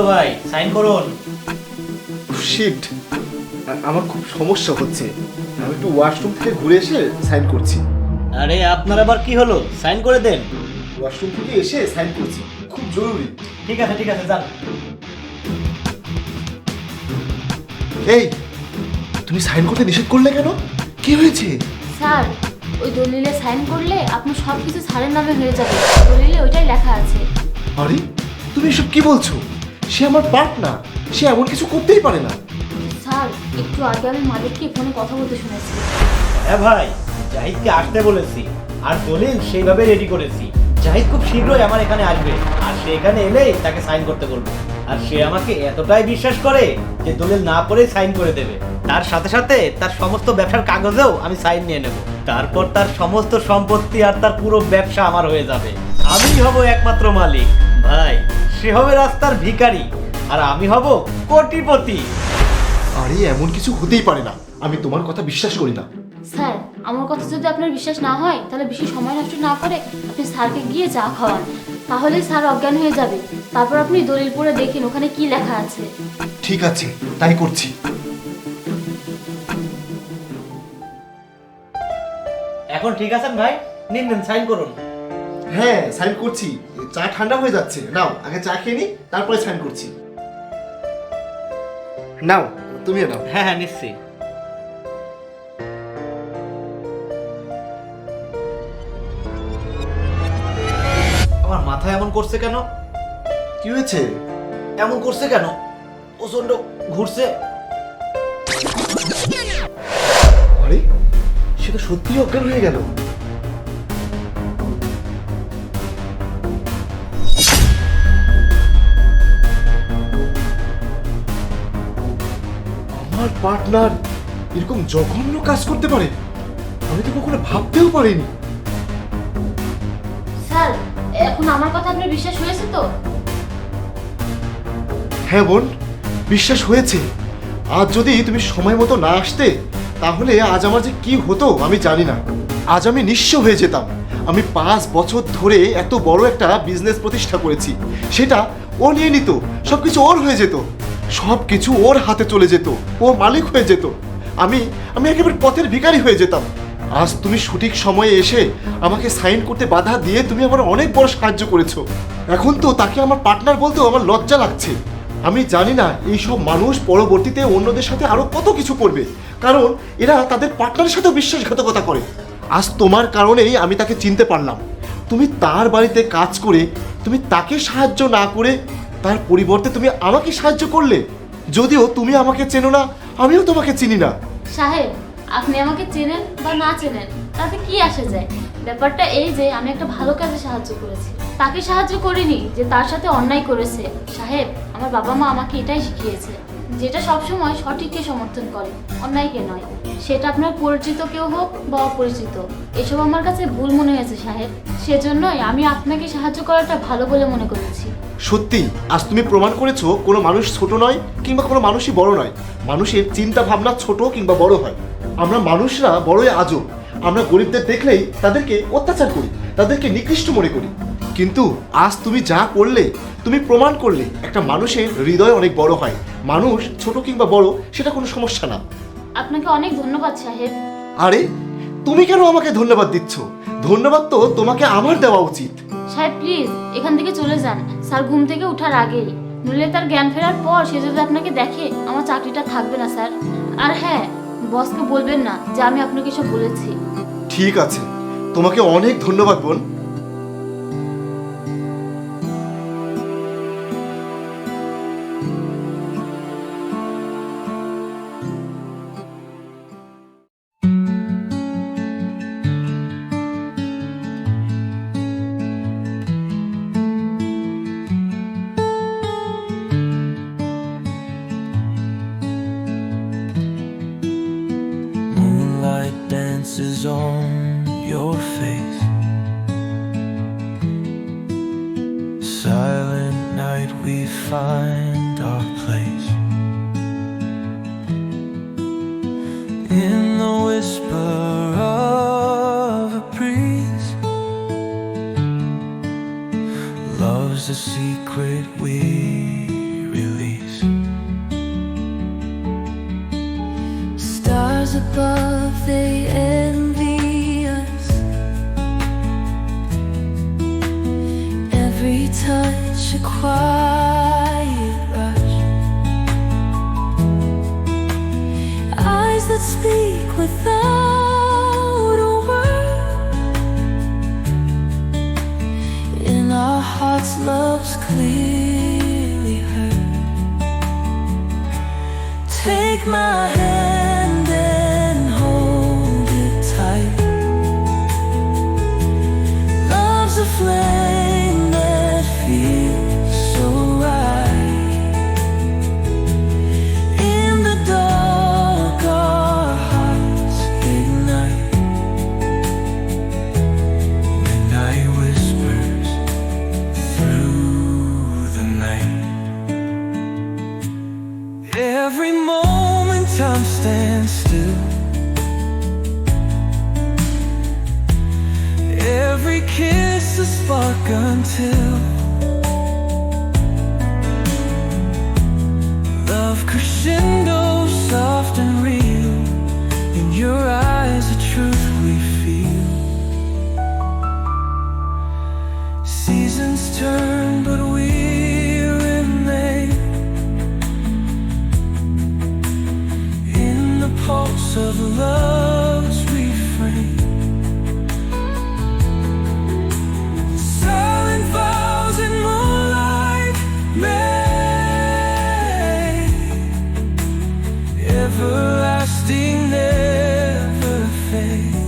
হলো ভাই সাইন করুন। শিট আমার খুব সমস্যা হচ্ছে। আমি একটু ওয়াশরুম থেকে ঘুরে এসে সাইন করছি। আরে আপনার আবার কি হলো? সাইন করে দেন। ওয়াশরুম থেকে এসে সাইন করছি। খুব জরুরি। ঠিক আছে ঠিক আছে যান। এই তুমি সাইন করতে নিষেধ করলে কেন? কি হয়েছে? স্যার ওই দলিলে সাইন করলে আপনার সব কিছু স্যারের নামে হয়ে যাবে। দলিলে ওইটাই লেখা আছে। আরে তুমি এসব কি বলছো? সে আমার পার্টনার সে এমন কিছু করতেই পারে না। স্যার একটু আগে আমি মালিককে ফোনে কথা বলতে শুনেছি। হ্যাঁ ভাই জাহিদকে আসতে বলেছি। আর দলিল সেইভাবে রেডি করেছি। জাহিদ খুব শীঘ্রই আমার এখানে আসবে। আর সে এখানে এলেই তাকে সাইন করতে বলব। আর সে আমাকে এতটাই বিশ্বাস করে যে দলিল না পড়েই সাইন করে দেবে। তার সাথে সাথে তার সমস্ত ব্যবসার কাগজেও আমি সাইন নিয়ে নেব। তারপর তার সমস্ত সম্পত্তি আর তার পুরো ব্যবসা আমার হয়ে যাবে। আমি হব একমাত্র মালিক। ভাই সে হবে রাস্তার ভিখারি আর আমি হব কোটিপতি। আরে এমন কিছু হতেই পারে না। আমি তোমার কথা বিশ্বাস করি না। স্যার আমার কথা যদি আপনার বিশ্বাস না হয় তাহলে বেশি সময় নষ্ট না করে আপনি স্যারকে গিয়ে চা খাওয়ান। তাহলে স্যার অজ্ঞান হয়ে যাবে। তারপর আপনি দলিল পড়ে দেখেন ওখানে কি লেখা আছে। ঠিক আছে তাই করছি। এখন ঠিক আছেন ভাই? নিন নিন সাইন করুন। হ্যাঁ সাইন করছি। চা ঠান্ডা হয়ে যাচ্ছে। নাও আগে চা খেয়ে নি তারপরে সাইন করছি। নাও তুমিও নাও। হ্যাঁ হ্যাঁ নিশ্চয়ই আমার মাথায় এমন করছে কেন? কি হয়েছে? এমন করছে কেন? প্রচণ্ড ঘুরছে। আরে সেটা সত্যি অজ্ঞান হয়ে গেল। পার্টনার এরকম জঘন্য কাজ করতে পারে? আমি তো কখনো ভাবতেও পারিনি। স্যার এখন আমার কথা আপনার বিশ্বাস হয়েছে তো? হ্যাঁ বোন বিশ্বাস হয়েছে। আজ যদি তুমি সময় মতো না আসতে তাহলে আজ আমার যে কি হতো আমি জানি না। আজ আমি নিঃস্ব হয়ে যেতাম। আমি পাঁচ বছর ধরে এত বড় একটা বিজনেস প্রতিষ্ঠা করেছি। সেটা ও নিয়ে নিত সব কিছু ওর হয়ে যেত। সব কিছু ওর হাতে চলে যেত, ও মালিক হয়ে যেত। আমি আমি একেবারে পথের ভিখারি হয়ে যেতাম। আজ তুমি সঠিক সময়ে এসে আমাকে সাইন করতে বাধা দিয়ে তুমি আমার অনেক বড় সাহায্য করেছ। এখন তো তাকে আমার পার্টনার বলতেও আমার লজ্জা লাগছে। আমি জানি না এইসব মানুষ পরবর্তীতে অন্যদের সাথে আরও কত কিছু করবে, কারণ এরা তাদের পার্টনারের সাথেও বিশ্বাসঘাতকতা করে। আজ তোমার কারণেই আমি তাকে চিনতে পারলাম। তুমি তার বাড়িতে কাজ করে, তুমি তাকে সাহায্য না করে তার পরিবর্তে তুমি আমাকে সাহায্য করলে। যদিও তুমি আমাকে চেনো না, আমিও তোমাকে চিনি না। সাহেব, আপনি আমাকে চেনেন বা না চেনেন, তাতে কি আসে যায়? ব্যাপারটা এই যে, আমি একটা ভালো কাজে সাহায্য করেছি। তাকে সাহায্য করিনি যে তার সাথে অন্যায় করেছে। সাহেব, আমার বাবা মা আমাকে এটাই শিখিয়েছে, যেটা সবসময় সঠিককে সমর্থন করে, অন্যায়কে নয়। সেটা আপনার পরিচিত কেউ হোক বা অপরিচিত। এসব আমার কাছে ভুল মনে হয়েছে, সাহেব। সেজন্যই আমি আপনাকে সাহায্য করাটা ভালো বলে মনে করেছি। সত্যি আজ তুমি প্রমাণ করেছ কোনো মানুষ ছোট নয় কিংবা কোনো মানুষই বড় নয়। মানুষের চিন্তা ভাবনা ছোট কিংবা বড় হয়। আমরা মানুষরা বড়ই আজব। আমরা গরিবদের দেখলেই তাদেরকে অত্যাচার করি তাদেরকে নিকৃষ্ট মনে করি। কিন্তু আজ তুমি যা করলে তুমি প্রমাণ করলে একটা মানুষের হৃদয় অনেক বড় হয়। মানুষ ছোট কিংবা বড় সেটা কোনো সমস্যা না। আপনাকে অনেক ধন্যবাদ সাহেব। আরে তুমি কেন আমাকে ধন্যবাদ দিচ্ছ? ধন্যবাদ তো তোমাকে আমার দেওয়া উচিত। সাহেব প্লিজ এখান থেকে চলে যান। স্যার ঘুম থেকে ওঠার আগেই। নইলে তার জ্ঞান ফেরার পর সে যদি আপনাকে দেখে, আমার চাকরিটা থাকবে না, স্যার। আর হ্যাঁ বসকে বলবেন না যে আমি আপনাকে সব বলেছি। ঠিক আছে। তোমাকে অনেক ধন্যবাদ, বোন। Dances on your face. Silent night, we find our place. In the whisper of a breeze, love's a secret we quiet rush. Eyes that speak without a word. In our hearts, love's clearly heard. Take my hand and hold it tight. Love's a flame kiss the spark until away.